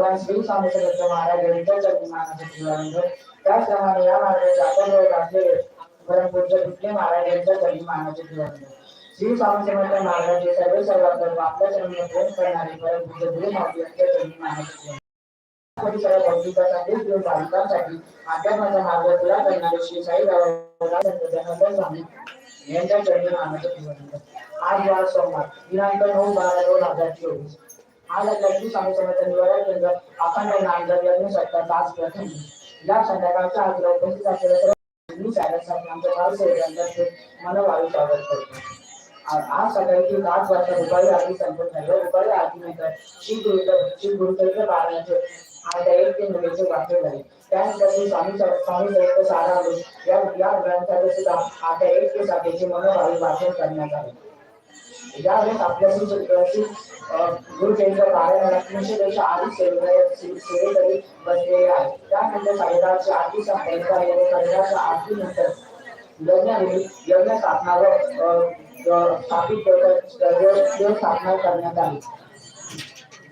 श्री महाराज यांच्या जन्मासाठी त्याचप्रमाणे या आपण ओळख असलेले परमपूज्य महाराज यांच्या जन्मासाठी वर्णन. शिव स्वामी महाराज महाराजांचे सर्व आपल्या चरणी प्रेम करणारे परमपूज्य गुरु महाराज यांच्या जन्मासाठी परिसरात संदेश देऊन भाविकांसाठी अध्यात्माचा मार्ग खुला करणारे श्री साईबाबा स्वामी यांच्या चरणी मानाचे आज वार सोमवार दिनांक नऊ बारा दोन हजार चोवीस आज लक्ष्मी स्वामी निवारण केंद्र अखंड नांदर यज्ञ सत्ता तास प्रथम या संध्याकाळच्या आजला उपस्थित असलेल्या मी आमच्या मनोभावी स्वागत करतो. आज सकाळी ठीक वाजता दुपारी आरती संपन्न झाली. हो, दुपारी आरतीनंतर श्री गुरु श्री आता एक ते मुलीचे वाक्य झाले. त्यानंतर ते स्वामी स्वामी सारा या या ग्रंथाचे सुद्धा आता एक ते साठीचे मनोभावी वाचन करण्यात आले. ज्यावेळेस आपल्याशी शिकवायची गुरुचरित्र पारायणात तीनशेपेक्षा अधिक सेवेकरी सेवेकरी बसलेले आहेत. त्यानंतर साडेदहाची आरती संपायचा आणि साडेदहाच्या नंतर यज्ञावेळी यज्ञ स्थापना व स्थापित स्थापना करण्यात आली.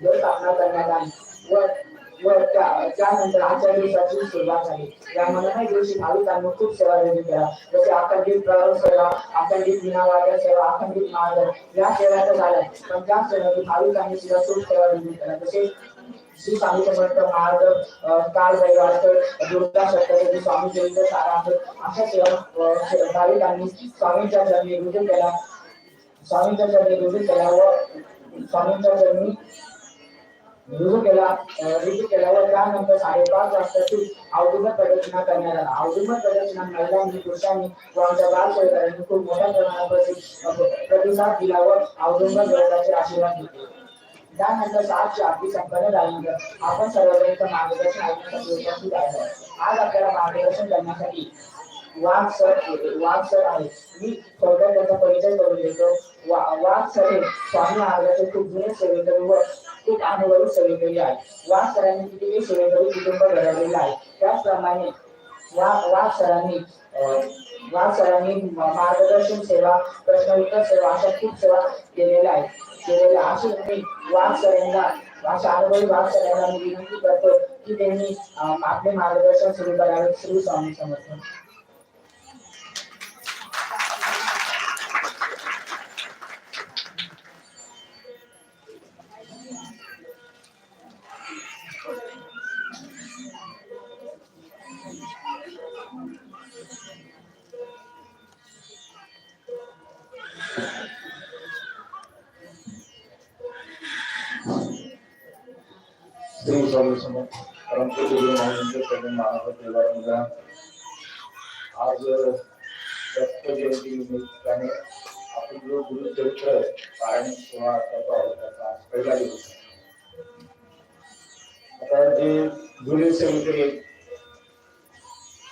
देव स्थापना करण्यात आली. व व त्यानंतर आजच्या दिवसाची सुरुवात झाली. या मनोमय दिवशी भाविकांनी खूप सेवा दिली केल्या जसे अखंडित प्रहर सेवा अखंडित विनावाद्य सेवा अखंडित मार्ग या सेवा तर झाल्या पण त्याच सेवेची भाविकांनी सुद्धा खूप सेवा दिली केल्या जसे श्री स्वामी समर्थ मार्ग काल रविवार दुर्गा सप्तशती स्वामी चरित्र सारांश अशा सेवा भाविकांनी स्वामींच्या चरणी रुजू केला. स्वामींच्या चरणी रुजू केला व स्वामींच्या चरणी रुजू केला रुजू केल्यावर त्यानंतर साडेपाच वाजताची औदुंबर प्रदक्षिणा करण्यात आला. औदुंबर प्रदक्षिणा महिलांनी पुरुषांनी व आमच्या बाल सेवकांनी खूप मोठ्या प्रमाणात प्रतिसाद दिला व औदुंबर देवताचे आशीर्वाद घेतले त्यानंतर सातशे आरती संपन्न झाल्यानंतर आपण सर्वजण मार्गदर्शन ऐकण्यासाठी उपस्थित आहे आज आपल्याला मार्गदर्शन करण्यासाठी वाघ सर वाघ सर आहे मी थोडक्यात त्याचा परिचय करून देतो. वा- वाघ सर हे स्वामी महाराजांचे खूप जुने सेवेकरी व खूप अनुभवी सेवेकरी आहे. वाघ सरांनी किती सेवेकरी कुटुंब घडवलेलं आहे. त्याचप्रमाणे वा वाघ सरांनी अं, वाघ सरांनी मार्गदर्शन सेवा प्रश्न उत्तर सेवा अशा खूप सेवा केलेल्या आहेत. केलेल्या अशी मी वाघ सरांना अशा अनुभवी वाघ सरांना मी विनंती करतो की त्यांनी आपले मार्गदर्शन सुरू करावे सुरू स्वामी समर्थन श्री स्वामी समर्थ परमपूज्य गुरु महाराजांचे सगळे आज दत्त जयंती निमित्ताने आपण जो गुरुचरित्र पारायण सोहळा करतो आहोत त्याचा पहिला दिवस आता जे जुने सेवेकरी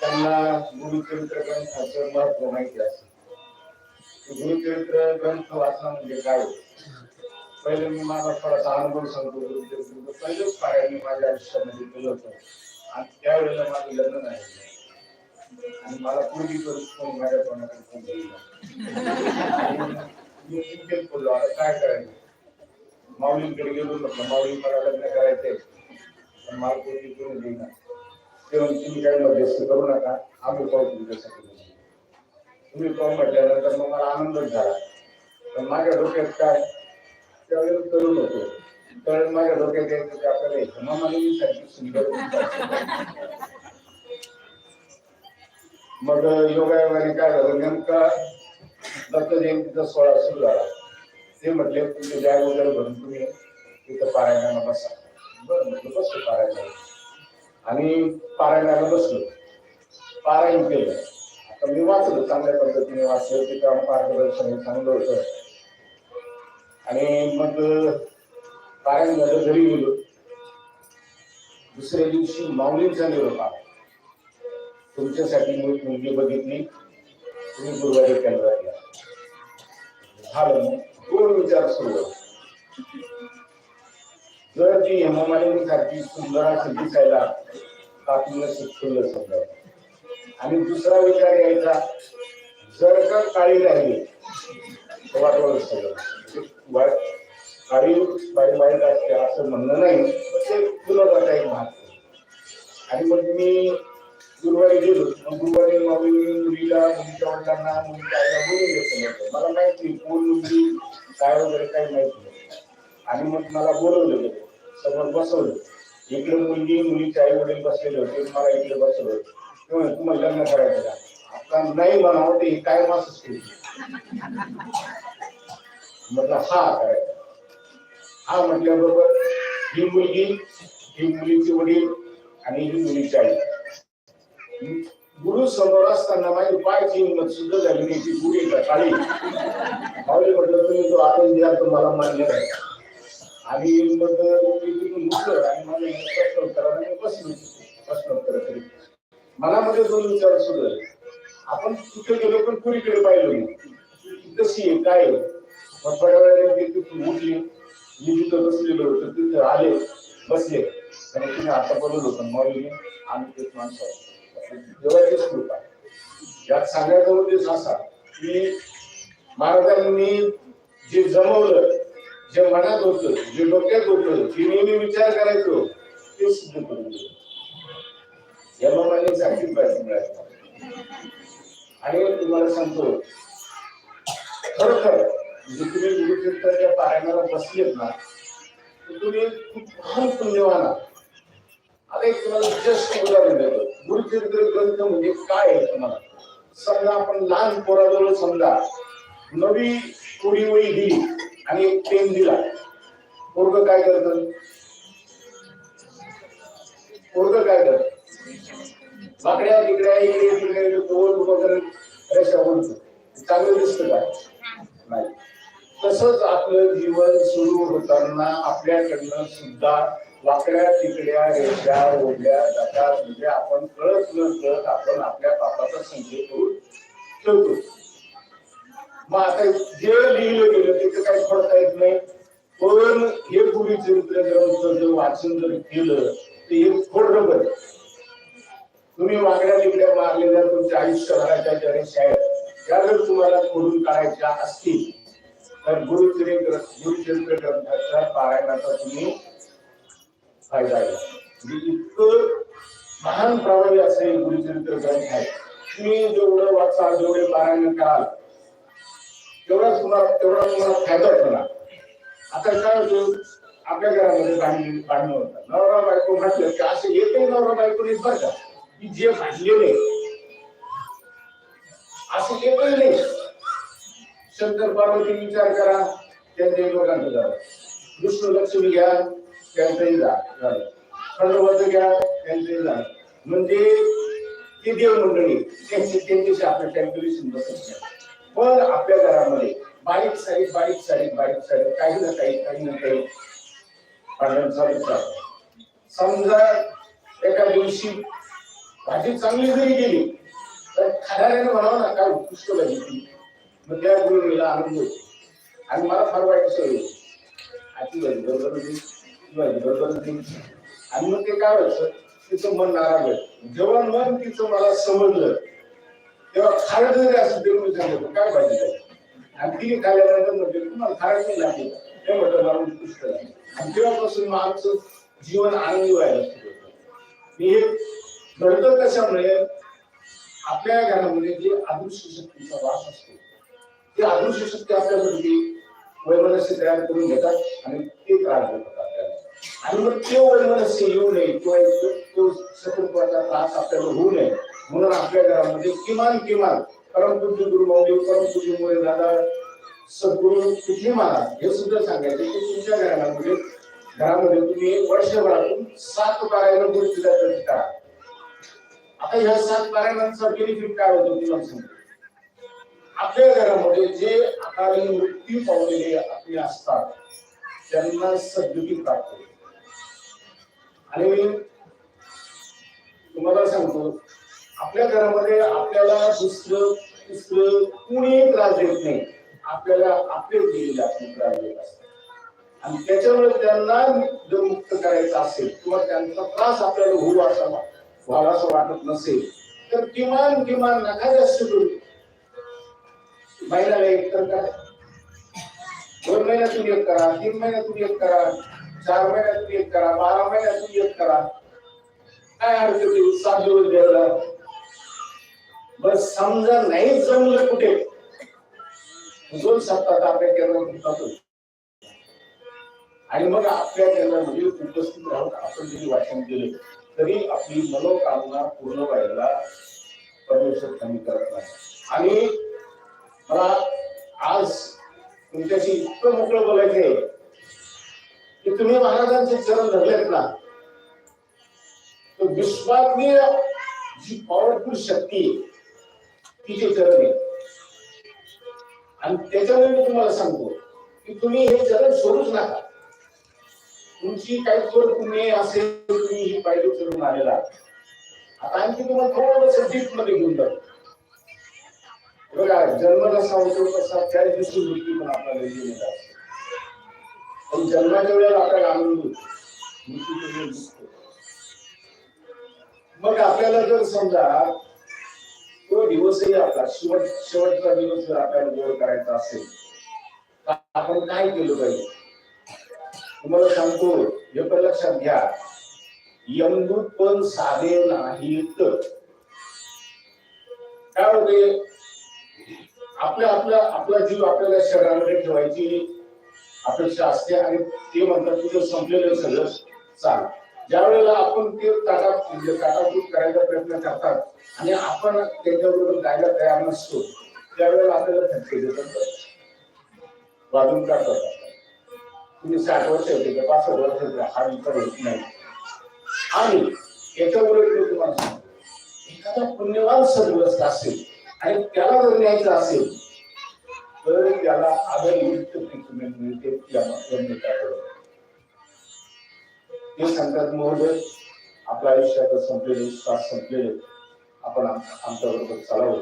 त्यांना गुरुचरित्र ग्रंथाचं महत्त्व माहिती असते गुरुचरित्र ग्रंथ वाचणं म्हणजे काय पहिले मी माझा थोडासा अनुभव सांगतो गुरुचरित्र पहिलेच पारायण मी माझ्या आयुष्यामध्ये केलं होतं. आणि त्यावेळेला माझं लग्न नाही आणि मला पूर्वी करून माझ्या तोंडाकडे फोन केला मी चिंतेत पडलो आता काय करायचं? माऊलींकडे गेलो म्हटलं माऊली मला लग्न करायचंय. पण मला पूर्वी करून देईना तेव्हा तुम्ही काही मध्यस्थ करू नका. आम्ही पाहू तुमच्यासाठी. तुम्ही पाहू म्हटल्यानंतर मग मला आनंदच झाला. पण माझ्या डोक्यात काय? त्यावेळेला तरुण होतो. तर माझ्या डोक्यात येतं की आपल्याला हेमा मालिनी सारखी सुंदर मग योगायोगाने काय झालं? नेमका दत्त जयंतीचा सोहळा सुरू झाला. ते म्हटले तुमचे बॅग वगैरे भरून तुम्ही तिथं पारायणाला बसा. बरं म्हटलं बसतो पारायणाला. आणि पारायणाला बसलो. पारायण केलं. आता मी वाचलो चांगल्या पद्धतीने वाचलं ते काम मार्गदर्शन चांगलं होतं. आणि मग कारण झालं घरी गेलो. दुसऱ्या दिवशी माऊलीत झाले होता तुमच्यासाठी मी मुलगी बघितली. तुम्ही गुरुवारी केंद्रात या झालं दोन विचार सुरू जर ती हेमामालिनी सारखी सुंदर असेल दिसायला आपल्याला शिकवलं समजा. आणि दुसरा विचार यायचा जर का काळी राहिली वाटवलं सगळं वाट काळी बाई वाईट असते असं म्हणणं नाही पण ते विनोदाचा एक भाग आणि मग मी गुरुवारी गेलो. मग गुरुवारी मग मी मुलीला मुलीच्या वडिलांना मुलीच्या आईला बोलून घेतलं मला माहिती कोण मुलगी काय वगैरे काही माहिती नाही. आणि मग मला बोलवलं गेलं सगळं बसवलं. इकडे मुलगी मुलीचे आई वडील बसलेले होते मला इकडे बसवलं. ते तुम्हाला लग्न करायचं का? आता नाही म्हणावं ते काय मासच केली म्हटलं हा करायचं. हा म्हटल्याबरोबर ही मुलगी ही मुलीचे वडील आणि ही मुलीची आई. गुरु समोर असताना माझी पाय हिंमत सुद्धा झाली नाही ती गुढी का? काळी माऊली म्हटलं तुम्ही तो आदेश द्या तर मला मान्य नाही. आणि मग मी तिथून उठलो आणि माझे प्रश्न उत्तराने बसलो प्रश्न उत्तर करीत मनामध्ये दोन विचार सुरू आपण तिथे गेलो पण पुरीकडे पाहिलो नाही. कशी आहे काय आहे? मग थोड्या वेळाने तिथून उठली. मी तिथं बसलेलो होतो तिथे आले बसले. आणि तुम्ही आता बोलत होतं मौली आम्ही तेच माणसं देवाचीच कृपा यात सांगायचा उद्देश असा की महाराजांनी जे जमवलं जे मनात होतं जे डोक्यात होतं जे नेहमी विचार करायचो ते सिद्ध करून दिलं. याला माझे सॅक्रिफाईस मिळाले. आणि तुम्हाला सांगतो खरोखर जिकडे तुम्ही पाहण्याला बसली बसलेत ना तुम्ही खूप फार पुण्यवान आता एक तुम्हाला जस्ट उदाहरण देतो. गुरुतीर्थ ग्रंथ म्हणजे काय आहे तुम्हाला? समजा आपण लहान पोराजवळ समजा नवी कोरी वही दिली आणि एक पेन दिला. पोरग काय करत? पोरग काय करत? बाकड्या तिकड्या इकडे तिकडे गोल वगैरे रेषा बोलतो चांगलं दिसतं काय नाही. तसंच आपलं जीवन सुरू होताना आपल्याकडनं सुद्धा वाकड्या तिकड्या रेषा ओढल्या जातात म्हणजे आपण कळत न कळत आपण आपल्या पापाचा संशय करून ठेवतो. मग आता जे लिहिलं गेलं तिथं काही पडता येत नाही. पण हे पूर्वी चरित्र ग्रंथ जर वाचन जर केलं ते हे खोडलं बरं. तुम्ही वाकड्या तिकड्या मारलेल्या तुमच्या आयुष्यभराच्या ज्या रेषा आहेत त्या जर तुम्हाला खोडून काढायच्या असतील तर गुरुचरित्र गुरुचरित्र ग्रंथाच्या पारायणाचा तुम्ही फायदा घ्या. म्हणजे इतकं महान प्रभावी असे गुरुचरित्र ग्रंथ आहे. तुम्ही जेवढं वाचाल जेवढे पारायण कराल तेवढा तुम्हाला तेवढा तुम्हाला फायदा होणार आता काय होतो? आपल्या घरामध्ये भांडण भांडणं होतात. नवरा बायको म्हटलं की असे येते नवरा बायकोने बरं का. की जे भांडलेले असं येतही नाही. शंकर पार्वती विचार करा. त्यांच्या दोघांचं झालं विष्णू लक्ष्मी घ्या त्यांचंही झालं. खंडोबाचं घ्या त्यांचंही झालं म्हणजे ती देव मंडळी त्यांची त्यांच्याशी आपल्या कॅल्क्युलेशन बसत पण आपल्या घरामध्ये बारीक सारीक बारीक सारीक बारीक सारीक काही ना काही काही ना काही भांडण चालूच राहतं. समजा एका दिवशी भाजी चांगली जरी गेली तर खाणाऱ्याने म्हणावं ना काय उत्कृष्ट भाजी ती मग त्या गुरुला आनंद होतो आणि मला फार वाईट सवय होती. आजची बरोबर होती. बरोबर आणि मग ते काय व्हायचं? तिचं मन नाराज जेव्हा मन तिचं मला समजलं तेव्हा खायला जरी असं ते मी सांगितलं काय पाहिजे काय आणि तिने खाल्ल्यानंतर म्हणजे तुम्हाला खायला नाही लागली. का? ते म्हटलं मला उत्कृष्ट आणि तेव्हापासून मग आमचं जीवन आनंदी व्हायला सुरू हे घडतं कशामुळे? आपल्या घरामध्ये जे अदृश्य शक्तीचा वास असतो ते अदृश्य शक्ती आपल्यामध्ये वैमनस्य तयार करून घेतात आणि ते त्रास देतात आपल्याला. आणि मग ते वैमनस्य येऊ नये किंवा तो- तो शत्रुत्वाचा त्रास आपल्याला होऊ नये म्हणून आपल्या घरामध्ये किमान किमान परमपूज्य गुरु मौली परमपूज्य मुळे दादा सद्गुरु तिथे महाराज हे सुद्धा सांगायचे की तुमच्या घरामध्ये घरामध्ये तुम्ही वर्षभरातून सात पारायण गुरुची जातात करा आता ह्या सात पारायणांचा बेनिफिट काय होतो तुम्हाला सांगतो. आपल्या घरामध्ये जे आता मृत्यू पावलेले आपले असतात त्यांना सद्गती प्राप्त आणि तुम्हाला सांगतो आपल्या घरामध्ये आपल्याला दुसरं दुसरं कुणी त्रास देत नाही. आपल्याला आपले दिलेले आपण त्रास देत असतात. आणि त्याच्यामुळे त्यांना जर मुक्त करायचं असेल किंवा त्यांचा त्रास आपल्याला होऊ असा व्हावा असं वाटत नसेल तर किमान किमान नका जास्त करू. महिन्याला एक तर काय? दोन महिन्यातून एक करा तीन महिन्यातून एक करा चार महिन्यातून एक करा बारा महिन्यातून एक करा. काय हरकत सात दिवस द्यायला. बस समजा नाही जमलं कुठे दोन सप्ताह आपल्या केंद्रात जातो आणि मग आपल्या केंद्रामध्ये उपस्थित राहून आपण जरी वाचन केले तरी आपली मनोकामना पूर्ण व्हायला परमेश्वर कमी करत नाही. आणि मला आज तुमच्याशी इतकं मोकळं बोलायचं आहे की तुम्ही महाराजांचे चरण धरलेत ना तर विश्वातली जी पॉवरफुल शक्ती तिचे चरण आहे. आणि त्याच्यामुळे मी तुम्हाला सांगतो की तुम्ही हे चरण सोडूच नका. तुमची काही थोड पुणे असेल तुम्ही ही पायरी चढून आलेला. आता आणखी तुम्हाला थोडं सब्जेक्टमध्ये घेऊन जातो बघा जन्म होतो कसा त्या दिवशी मृत्यू पण आपल्याला गेलेला असतो पण जन्माच्या वेळेला आपल्याला आनंद होतो मृत्यू मग आपल्याला जर समजा तो दिवसही आपला शेवट शेवटचा दिवस जर आपल्याला गोड करायचा असेल तर आपण काय केलं पाहिजे? तुम्हाला सांगतो हे पण लक्षात घ्या. यमदूत पण साधे नाहीत. काय होते आपल्या आपल्या आपला जीव आपल्याला शरीरामध्ये ठेवायची अपेक्षा असते आणि ते म्हणतात तुझं संपलेलं सगळं चाल. ज्या वेळेला आपण ते ताटात म्हणजे ताटातून करायचा प्रयत्न करतात आणि आपण त्यांच्याबरोबर जायला तयार नसतो त्यावेळेला आपल्याला धक्के देतात. वाजून काढतात तुम्ही साठ वर्ष होते का? पाच वर्ष होते हा विचार होत नाही. आणि याच्याबरोबर मी तुम्हाला सांगतो. एखादा पुण्यवान सदग्रस्त असेल आणि त्याला जर न्यायचं असेल तर त्याला आदरयुक्त ट्रीटमेंट मिळते ते सांगतात महोदय आपल्या आयुष्यात संपलेले श्वास संपलेले आपण आमच्या बरोबर चालावं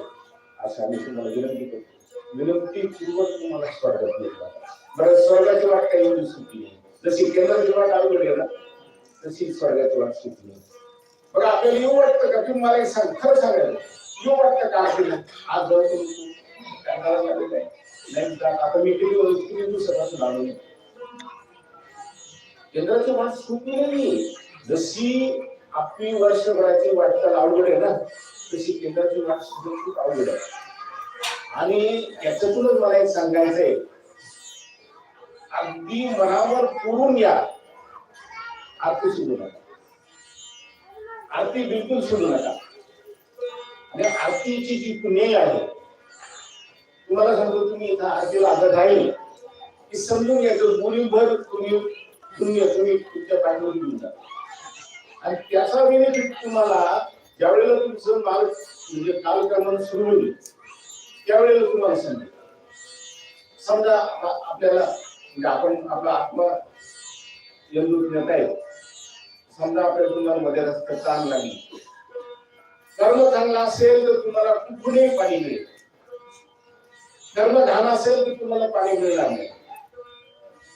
असं आम्ही तुम्हाला विनंती करतो. विनंतीपूर्वक तुम्हाला स्वर्गात घेतला बरं स्वर्गाची वाट काही एवढी सुटली जशी केंद्राची वाट अवघड आहे ना तशी स्वर्गाची वाट सुटली नाही. बरं आपल्याला येऊ वाटतं का? तुम्ही मला एक सांग खरं सांगायला येऊ वाटतं का? आपल्याला आज जाऊ तुम्ही नाही आता मी किती दिवसापासून आलो केंद्राची नाही. जशी आपली वर्षभराची वाटचाल अवघड आहे ना तशी केंद्राची वाट सुद्धा खूप अवघड आहे. आणि याच्यातूनच मला एक सांगायचंय. अगदी मनावर पुरून या. आरती सोडू नका. आरती बिलकुल सोडू नका. आणि आरतीची जी पुणे आहे तुम्हाला सांगतो तुम्ही इथं आरतीला आता राहील की समजून घ्यायचं मुलीभर तुम्ही तुम्ही तुम्ही तुमच्या पायवर घेऊन जा. आणि त्याचा बेनिफिट तुम्हाला ज्यावेळेला तुमचं माल म्हणजे कालक्रमण सुरू होईल त्यावेळेला तुम्हाला समजेल समजा आपल्याला म्हणजे आपण आपला आत्मा यंदूत नेत आहे. समजा आपल्या तुम्हाला मध्ये रस्ता चांगला नाही. कर्म चांगला असेल तर तुम्हाला कुठूनही पाणी मिळेल. कर्म घाण असेल तर तुम्हाला पाणी मिळणार नाही.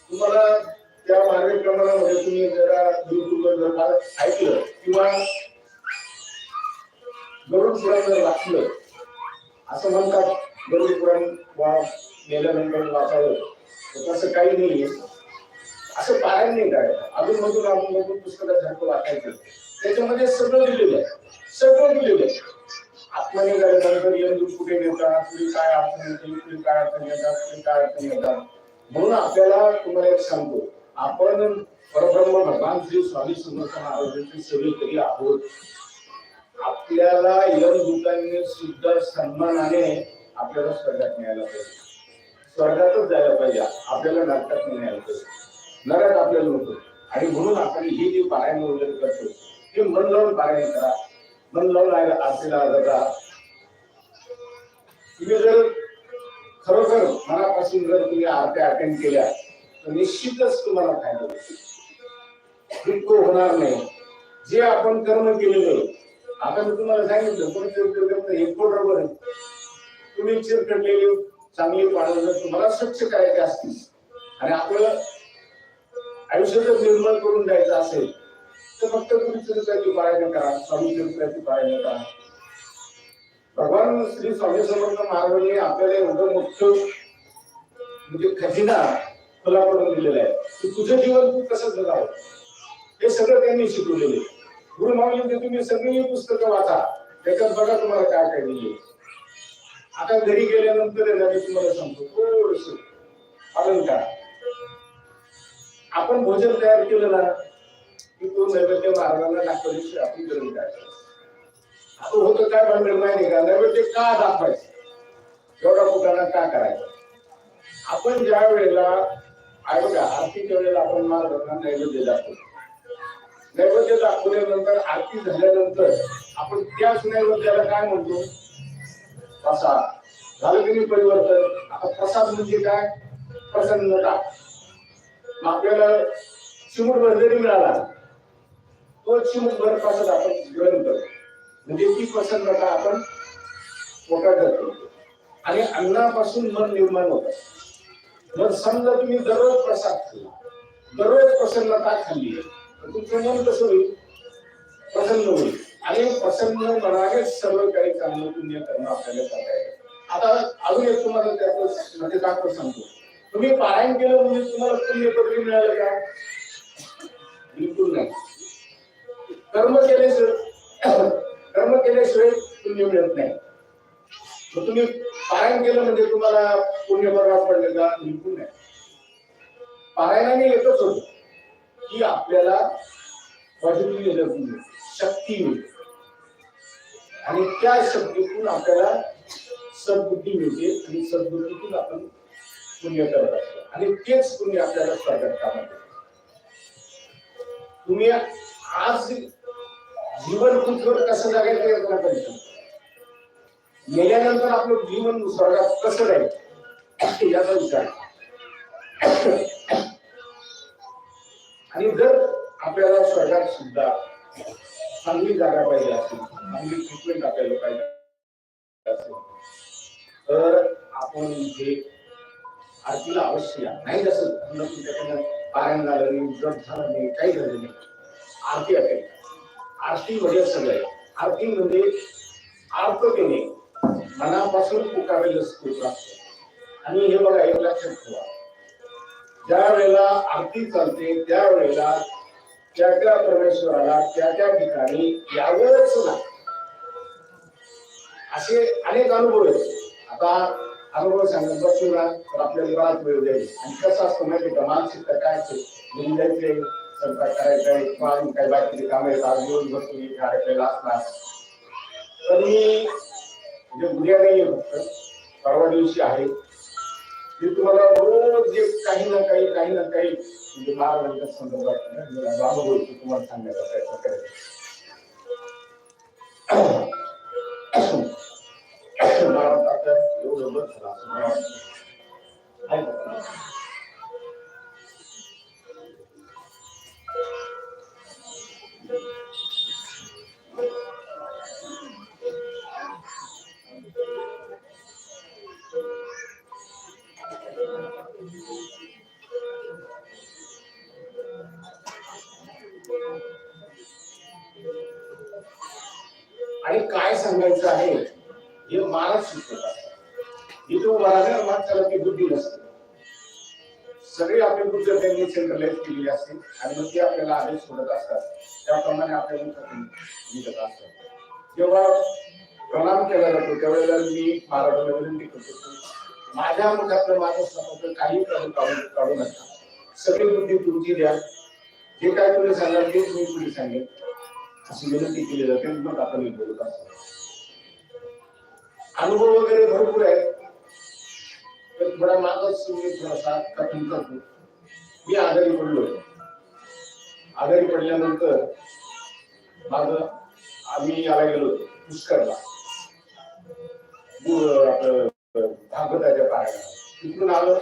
तुम्हाला त्या मार्गक्रमणामध्ये तुम्ही जरा गुरुकुल जर फार ऐकलं किंवा गरुड पुराण जर वाचलं असं म्हणतात गरुड पुराण वा गेल्यानंतर वाचावं. तर तसं काही नाही असं पारायण नाही काय अजून मधून अजून मधून पुस्तकासारखं वाचायचं. त्याच्यामध्ये सगळं दिलेलं आहे. सगळं दिलेलं आहे. आत्मने झाल्यानंतर कुठे नेतात काय अडचण येते तुम्ही काय अडचण येतात तुम्ही काय अडचण येतात. म्हणून आपल्याला तुम्हाला एक सांगतो आपण परब्रह्म भगवान श्री स्वामी समर्थ महाराजांची सेवेकरी आहोत. आपल्याला यमदूतांनी सुद्धा सन्मानाने आपल्याला स्वर्गात न्यायला पाहिजे. स्वर्गातच जायला पाहिजे आपल्याला नरकात न्यायला पाहिजे. नरक आपल्याला नको आणि म्हणून आपण हे जे पारायण वगैरे करतो ते मन लावून पारायण करा. मन लावून आरतीला जरा तुम्ही जर खरोखर मनापासून जर तुम्ही आरत्या अटेंड केल्या तर निश्चितच तुम्हाला फायदा होईल. होणार नाही. जे आपण कर्म केलेलं आता मी तुम्हाला सांगितलं पण चिरकट हे खोट बरोबर आहे. तुम्ही चिरकटलेली चांगली पानं जर तुम्हाला स्वच्छ करायचे असतील. आणि आपलं आयुष्य जर निर्मळ करून द्यायचं असेल तर फक्त तुम्ही चरित्राची पारायण करा स्वामी चरित्राची पारायण करा भगवान श्री स्वामी समर्थ महाराजांनी आपल्याला एवढं मोठं म्हणजे खजिना तुला पडून दिलेला आहे. की तुझं जीवन तू कसं जगावं? हे सगळं त्यांनी शिकवलेले गुरु माऊलींचे तुम्ही सगळी पुस्तकं वाचा. त्याच्यात बघा तुम्हाला काय काय दिले आता घरी गेल्यानंतर मी तुम्हाला सांगतो थोडस पालन का आपण भोजन तयार केलं ना की तो नैवेद्य महाराजांना दाखवल्याशिवाय आपली गरज काय आता होतं काय भांडण का? नैवेद्य का दाखवायचं? एवढा कुटाणा का करायचा? आपण ज्या वेळेला आहे आरतीच्या वेळेला आपण महाराजांना नैवेद्य दाखवतो. नैवेद्य दाखवल्यानंतर आरती झाल्यानंतर आपण त्याच नैवेद्याला काय म्हणतो? प्रसाद. झालं की नाही परिवर्तन? आता प्रसाद म्हणजे काय? प्रसन्नता. आपल्याला चिमूट भरलेली मिळाला. तो चिमूटभर प्रसाद आपण ग्रहण करतो म्हणजे ती प्रसन्नता आपण पोटात जातो आणि अन्नापासून मन निर्माण होत. मग समजा तुम्ही दररोज प्रसाद खाल्ला. दररोज प्रसन्नता खाल्ली. तर तुमचं मन कसं होईल? प्रसन्न होईल. आणि प्रसन्न मनाने सर्व काही चांगलं पुण्य करणं आपल्याला करता येईल आता अजून एक तुम्हाला त्याचं म्हणजे दाखवत सांगतो. तुम्ही पारायण केलं म्हणजे तुम्हाला पुण्य पदवी मिळालं का? बिलकुल नाही. कर्म केल्याशिवाय कर्म केल्याशिवाय पुण्य मिळत नाही. मग तुम्ही पारायण केलं म्हणजे तुम्हाला पुण्य बरोबर पडले का? निघून नाही. पारायणाने येतच होत. की आपल्याला पॉझिटिव्ह एनर्जी मिळते शक्ती मिळते आणि त्या शक्तीतून आपल्याला सद्बुद्धी मिळते आणि सद्बुद्धीतून आपण पुण्य करत असतो. आणि तेच पुण्य आपल्याला स्वर्गात कामात तुम्ही आज जीवन पृथ्वीवर कसं जगायचं याचा प्रयत्न गेल्यानंतर आपलं जीवन स्वर्गात कसं राहील याचा विचार. आणि जर आपल्याला स्वर्गात सुद्धा चांगली जागा पाहिजे असेल चांगली ट्रीटमेंट आपल्याला पाहिजे असेल तर आपण इथे आरतीला अवश्य नाही जसं तुमच्याकडनं पारायण झालं नाही जप झालं नाही काही झालं नाही. आरती असेल आरती म्हणजे सगळं. आरती म्हणजे आर्ततेने मनापासून पुकारेल आणि हे बघा एक लक्षात ठेवा. ज्या वेळेला आरती चालते त्यावेळेला त्या त्या परमेश्वराला त्या त्या ठिकाणी यावंच ना असे अनेक अनुभव आहेत. आता अनुभव सांगत बसलो ना तर आपल्याला बराच वेळ जाईल आणि कसं असतं माहिती का? मानसिकता काय असते? स्वयंपाक करायचा आहे किंवा अजून काही बाकीचे काम आहेत? आज दिवसभर तुम्ही आपल्याला असणार तर मी जे उद्या नाही आहे फक्त परवा दिवशी आहे. मी तुम्हाला रोज जे काही ना काही काही ना काही म्हणजे महाराजांच्या संदर्भात ना, अनुभव तुम्हाला सांगण्याचा प्रयत्न करेल मला आता एवढं बस झालं आणि काय सांगायचं आहे हे मानस शिकवत असतात तो उभा राहणार माणसाला ती बुद्धी नसते. सगळे आपले बुद्ध त्यांनी सेंट्रलाइज केलेली असते आणि मग ते आपल्याला आदेश सोडत असतात. त्याप्रमाणे आपल्याला लिहित असतात. जेव्हा प्रणाम केला जातो त्यावेळेला मी महाराजांना विनंती करतो माझ्या मुखातलं माझं स्वतःच काही काढून काढून काढू नका. सगळी बुद्धी तुमची द्या. जे काय तुम्ही सांगाल तेच मी पुढे सांगेल अशी विनंती केली जाते मग आपण बोलत असतो अनुभव वगैरे भरपूर आहेत. तर थोडा मागच मी थोडासा कथन करतो. मी आजारी पडलो आजारी पडल्यानंतर माझ आम्ही याला गेलो पुष्करला भागवताच्या पाहायला तिथून आलो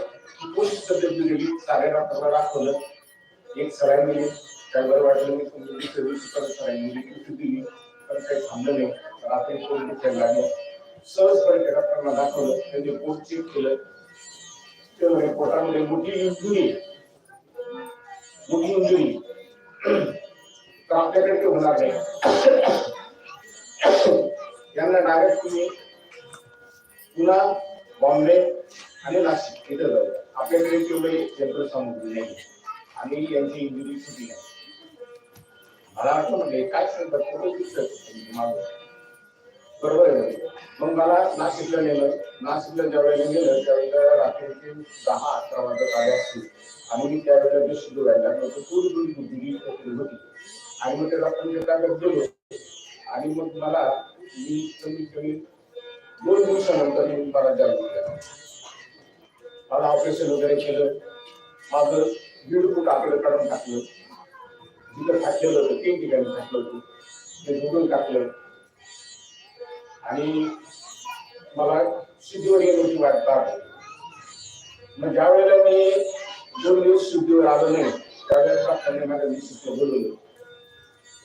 पोलीस तब्येत गेली साडे दाखवलं एक सराई मिळली बरं वाटलं मी सर्व्हिस परत किती दिली पण काही थांबलं नाही. रात्री कोण विचारला लागलं. सहजपणे त्या डॉक्टरना दाखवलं त्यांनी पोट चेक केलं. ते पोटामध्ये मोठी इंजुरी मोठी इंजुरी तर आपल्याकडे ते होणार नाही. यांना डायरेक्ट तुम्ही पुन्हा बॉम्बे आणि नाशिक इथं जाऊ. आपल्याकडे तेवढे यंत्रसामुग्री नाही. आणि यांची इंजुरी सुटी नाही. मला असं म्हणजे काय सांगतात कुठं दिसत माझं बरोबर आहे मग मला नाशिकला नेलं. नाशिकला ज्यावेळेला नेलं गेलं त्यावेळेला रात्रीचे दहा अकरा वाजत आले असतील. आणि मी त्यावेळेला जे सुरू व्हायला लागलं. तर थोडी थोडी बुद्धी होती. आणि मग त्या आपण त्याला गेलो आणि मग मला मी कमीत कमी दोन दिवसानंतर मी मला जागृत केला मला ऑपरेशन वगैरे केलं. माझं दीड फूट आपलं काढून टाकलं. जिथं टाकलेलं होतं तीन ठिकाणी टाकलं होतं. ते जोडून टाकलं. आणि मला शुद्धीवर येण्याची वाट पाहत मग ज्या वेळेला मी दोन दिवस शुद्धीवर आलो नाही त्यावेळेला डॉक्टरने माझ्या मिसेसला बोलवलं.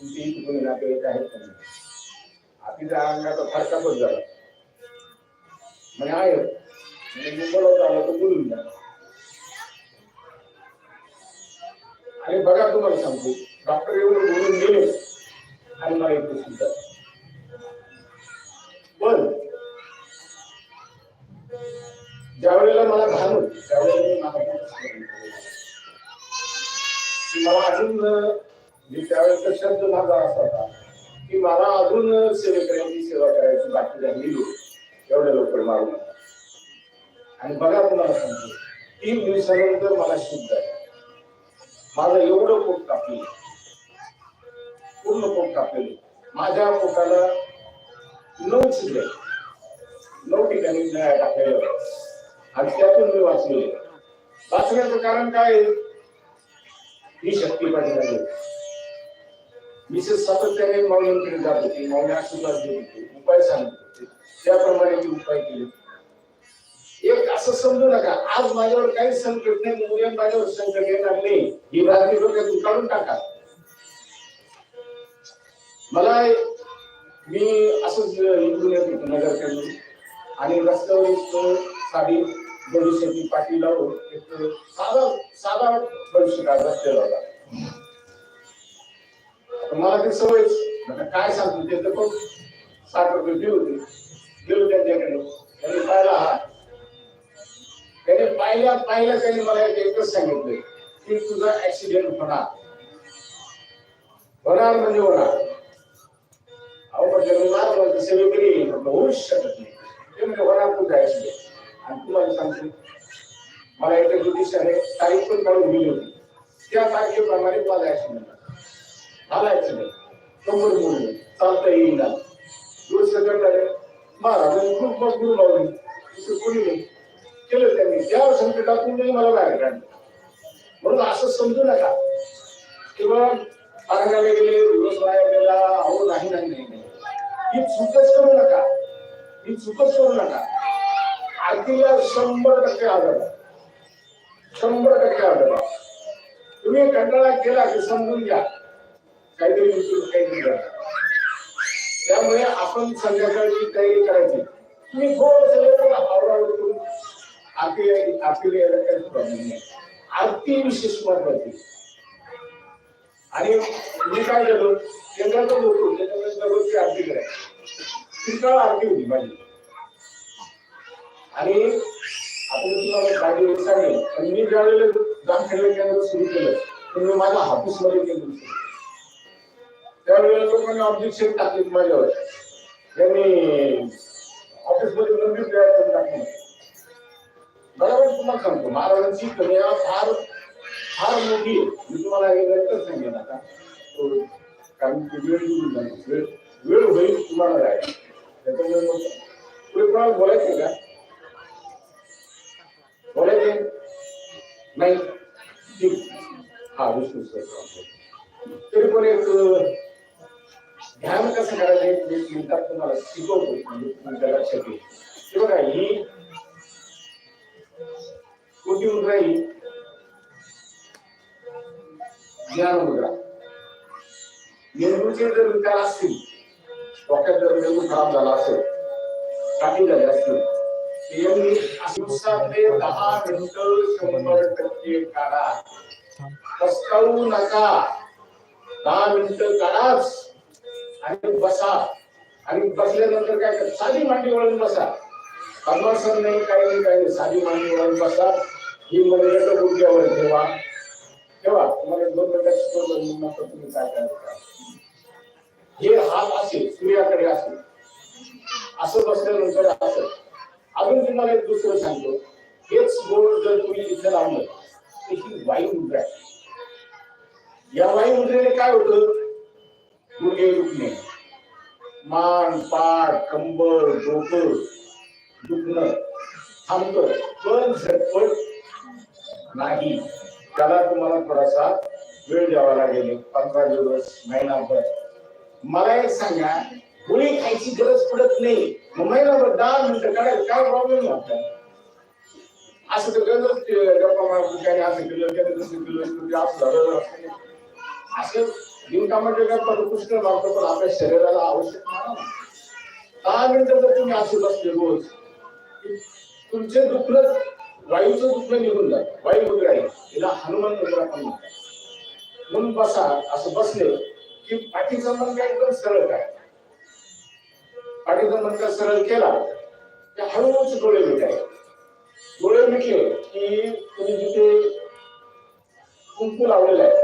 तुमची इथे कोणी नातेवाईक आहेत का नाही? आपल्या अंगाचा फरकापच झाला म्हणजे आहे. म्हणजे मी बोलवतो आलो तर बोलून द्या आणि बघा तुम्हाला सांगतो. डॉक्टर एवढं बोलून गेले आणि मला इथे सुद्धा पण ज्या वेळेला मला भान त्यावेळेला मला अजून अं, त्यावेळेचा शब्द माझा असा होता की मला अजून सेवेकऱ्यांची सेवा करायची बाकी राहिली एवढ्या लवकर मारून आणि बघा तुम्हाला सांगतो. तीन दिवसानंतर मला शुद्ध आहे. माझं एवढं पोट कापलं पूर्ण पोट कापलेलं माझ्या पोटाला नऊ छिद्र नऊ ठिकाणी टाकलेलं आणि त्यातून मी वाचले वाचण्याचं कारण काय आहे? ही शक्ती पाहिजे मिसेस सातत्याने मौल्यांकडे जात होती. मौल्या आशीर्वाद देत होती. उपाय सांगत होते. त्याप्रमाणे मी उपाय केले. एक असं समजू नका. आज माझ्यावर काही संकट नाही. उद्या माझ्यावर संकट येणार नाही. ही रात्री डोक्यात काढून टाका. मला मी असंच इकडून येत होतो नगरकडून. आणि रस्त्यावर एक साधी भविष्याची पाठी लावून एक साधा साधा भविष्य काढ रस्त्याला होता. मला ते सवयच. काय सांगतो ते तर खूप साठ रुपये फी होती गेलो त्यांच्याकडे. त्यांनी पाहिला हा. त्याने पाहिल्या पाहिल्या त्यांनी मला एकच सांगितलं. की तुझा ऍक्सिडेंट होणार. होणार म्हणजे होणार. अहो म्हटलं मी मार म्हणतो सेवेकरी म्हटलं होऊच शकत नाही. ते म्हणजे होणार तुझा ऍक्सिडेंट आणि तुम्हाला सांगतो मला एका ज्योतिषाने तारीख पण काढून दिली होती. त्या तारखेप्रमाणे मला ऍक्सिडेंट झाला ऍक्सिडेंट कंबर मोडली चालता येईना दोन सेकंड महाराजांनी खूप मजबूर लावली. दुसरं कोणी नाही. केलं त्यांनी. त्या संकटातूनही मला बाहेर काढलं. म्हणून असं समजू नका. किंवा पारंगाला गेले दिवस वाया गेला अहो नाही नाही. ही चूकच करू नका. ही चूकच करू नका. आरतीला शंभर टक्के आदर. शंभर टक्के आदर. तुम्ही कंटाळा केला की समजून घ्या. काहीतरी विचारून काहीतरी करा त्यामुळे आपण संध्याकाळची तयारी करायची. तुम्ही थोडस आवडावड करून. आरती आरती यायला काही प्रॉब्लेम नाही. आरती विशेष महत्वाची. आणि मी काय झालो केंद्राचा होतो त्याच्यामुळे दररोजची आरती करायची. तिथं आरती होती माझी. आणि आपण तुम्हाला काही दिवस सांगेल पण मी ज्या वेळेला जामखेड केंद्र सुरू केलं पण मी माझ्या हापूसमध्ये केंद्र सुरू केलं त्यावेळेला लोकांनी ऑब्जेक्शन टाकले माझ्यावर. त्यांनी ऑफिसमध्ये तयार करून टाकली. बरोबर तुम्हाला सांगतो महाराजांची कन्या फार फार मोठी. आहे मी तुम्हाला हे नंतर सांगेन आता. कारण की वेळ निघून जाणार. वेळ वेळ होईल तुम्हाला जायला त्याच्यामुळे मग पुढे कोणाला बोलायचं का? बोलायचे नाही. हा विष्णू सर तरी पण एक ध्यान कसं करायचं एक मिनिटात तुम्हाला शिकवतो. म्हणजे तुमच्या लक्षात येईल हे बघा ही कोणती मुद्रा ही मुद्रा मेंदूचे जर विकार असतील डोक्यात जर मेंदू खराब झाला असेल काही झाले असतील यांनी दिवसात ते दहा मिनिटं शंभर टक्के काढा पस्तावू नका. दहा मिनिटं काढाच आणि बसा. आणि बसल्यानंतर काय कर साधी मांडी वळून बसा. पद्मासन नाही काही नाही काही नाही. साधी मांडी वळून बसा. ही मनगट गुडघ्यावर ठेवा. ठेवा तुम्हाला दोन प्रकारचे शिकवलं तुम्ही काय करायचं? हे हात असेल सूर्याकडे असेल असं बसल्यानंतर असं. अजून तुम्हाला एक दुसरं सांगतो. हेच बोर्ड जर तुम्ही इथे लावलं तर ही वायू मुद्रा आहे. या वायू मुद्रेने काय होतं? गुडघे दुखणे मान पाठ कंबर डोकं दुखणं थांबत पण झटपट नाही. त्याला तुम्हाला थोडासा वेळ द्यावा लागेल पंधरा दिवस महिनाभर. मला एक सांगा गोळी खायची गरज पडत नाही. मग महिनाभर दहा मिनिटं काढायला काय प्रॉब्लेम होता असं तर गरज गप्पा मारून असं केलं त्याने तसं केलं ते असं झालं असं नाही. गप्पा तर पुष्कळ मारतो पण आपल्या शरीराला आवश्यक दहा मिनिटं जर तुम्ही असे बसले रोज तुमचे दुखलं वायूचं दुसरं निघून जात वायू मुद्रा आहे तिला हनुमान मुद्रा पण म्हणतात म्हणून बसा असं बसले की पाठीचा मनका एकदम सरळ काय? पाठीचा मनका सरळ केला त्या हळूच डोळे मिटाय डोळे मिटले की तुम्ही जिथे कुंकू लावलेलं आहे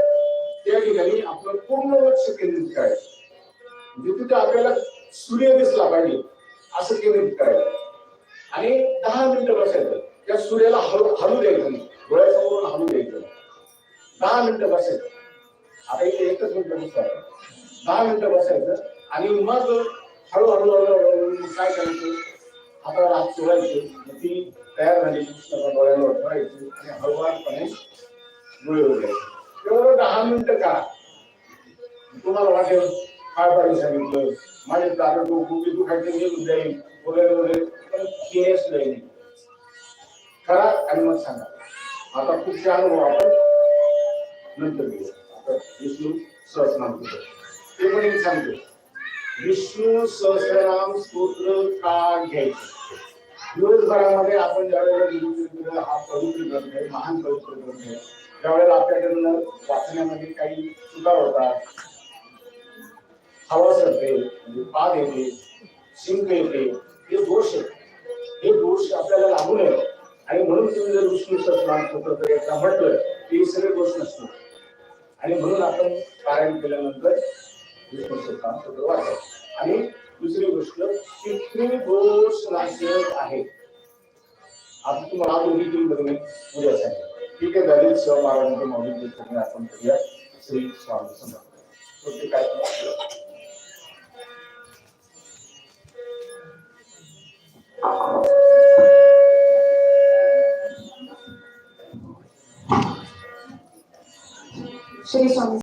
त्या ठिकाणी आपलं पूर्ण लक्ष केंद्रित करायचं. जिथे आपल्याला सूर्य दिसला पाहिजे असं केंद्रित करायचं. आणि दहा मिनिटं बसायचं. त्या सूर्याला हलू हलू द्यायचं नाही. डोळ्यासमोरून हलू द्यायचं दहा मिनिटं बसायचं. आता इथे एकच मिनिट बसायचं दहा मिनिटं बसायचं. आणि मग हळूहळू हळूहळू काय करायचं? हाताला हात चोळायचे मग ती तयार झाली. पुस्तकं डोळ्यावर ठेवायची आणि हळूवारपणे डोळे उघडायचे. तेवढं दहा मिनिटं का? तुम्हाला वाटेल काय पाहिजे सांगितलं. माझे दादा तो गुपी दुखायचे निघून जाईल वगैरे वगैरे. पण केस नाही. करा आणि मग सांगा. आता पुढच्या अनुभव आपण नंतर घेऊ आता विष्णू सहस्रनाम ते पण एक सांगतो. विष्णू सहस्रनाम स्तोत्र का घ्यायचं? दिवसभरामध्ये आपण ज्यावेळेला वेळेला हा पवित्र ग्रंथ आहे महान पवित्र ग्रंथ आहे त्यावेळेला आपल्याकडनं वाचण्यामध्ये काही सुधार होतात. हवा सरते म्हणजे पाद येते शिंक येते हे दोष आहेत. हे दोष आपल्याला लागू नये आणि म्हणून तुम्ही जर उत्कृष्ट स्नान स्तोत्र जर एकदा म्हटलं की हे सगळे गोष्ट नसतो. आणि म्हणून आपण पारायण केल्यानंतर विष्णू सहस्रनाम स्तोत्र वाचायचं आणि दुसरी गोष्ट की पितृदोष नाशक आहे. आता तुम्हाला अजून ही तीन बघणे उद्या सांगितलं ठीक आहे दलित सहमारांचं मौलिक आपण करूया. श्री स्वामी समर्थ. काय? काय श्री स्वामी